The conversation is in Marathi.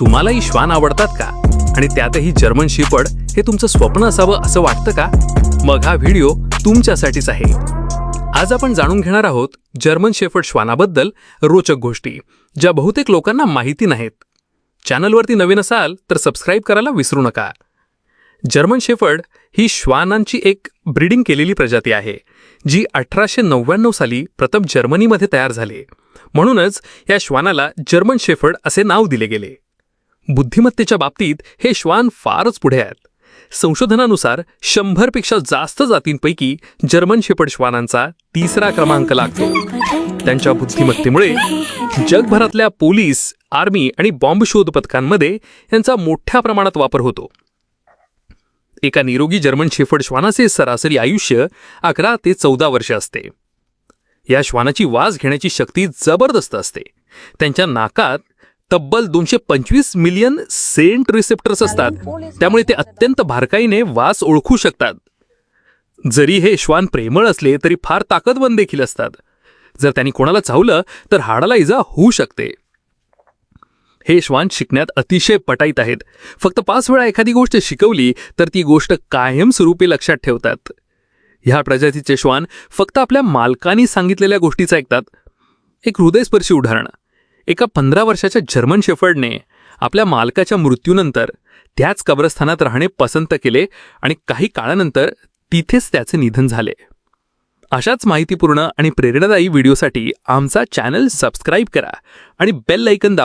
तुम्हालाही श्वान आवडतात का? आणि त्यातही जर्मन शिपड हे तुमचं स्वप्न असावं असं वाटतं का? मग हा व्हिडिओ तुमच्यासाठीच आहे. आज आपण जाणून घेणार आहोत जर्मन शेफर्ड श्वानाबद्दल रोचक गोष्टी ज्या बहुतेक लोकांना माहिती नाहीत. चॅनलवरती नवीन असाल तर सबस्क्राईब करायला विसरू नका. जर्मन शेफर्ड ही श्वानांची एक ब्रीडिंग केलेली प्रजाती आहे जी अठराशे नव्याण्णव साली प्रथम जर्मनीमध्ये तयार झाले. म्हणूनच या श्वानाला जर्मन शेफर्ड असे नाव दिले गेले. बुद्धिमत्तेच्या बाबतीत हे श्वान फारच पुढे आहेत. संशोधनानुसार शंभरपेक्षा जास्त जातींपैकी जर्मन शेपड श्वानांचा तिसरा क्रमांक लागतो. त्यांच्या बुद्धिमत्तेमुळे जगभरातल्या पोलीस आर्मी आणि बॉम्ब शोध पथकांमध्ये यांचा मोठ्या प्रमाणात वापर होतो. एका निरोगी जर्मन शेफर्ड श्वानाचे सरासरी आयुष्य अकरा ते चौदा वर्ष असते. या श्वानाची वास घेण्याची शक्ती जबरदस्त असते. त्यांच्या नाकात तब्बल दोनशे पंचवीस मिलियन सेंट रिसेप्टर्स असतात. त्यामुळे ते अत्यंत बारकाईने वास ओळखू शकतात. जरी हे श्वान प्रेमळ असले तरी फार ताकदवान देखील असतात. जर त्यांनी कोणाला चावलं तर हाडाला इजा होऊ शकते. हे श्वान शिकण्यात अतिशय पटाईत आहेत. फक्त पाच वेळा एखादी गोष्ट शिकवली तर ती गोष्ट कायमस्वरूपी लक्षात ठेवतात. ह्या प्रजातीचे श्वान फक्त आपल्या मालकांनी सांगितलेल्या गोष्टीचं ऐकतात. एक हृदयस्पर्शी उदाहरण. एका पंधरा वर्षाच्या जर्मन शेफर्डने आपल्या मालकाच्या मृत्यूनंतर त्याच कब्रस्थानात राहणे पसंत केले आणि काही काळानंतर तिथेच त्याचे निधन झाले. अशाच माहितीपूर्ण आणि प्रेरणादायी व्हिडिओसाठी आमचा चॅनल सबस्क्राईब करा आणि बेल ऐकन दाबा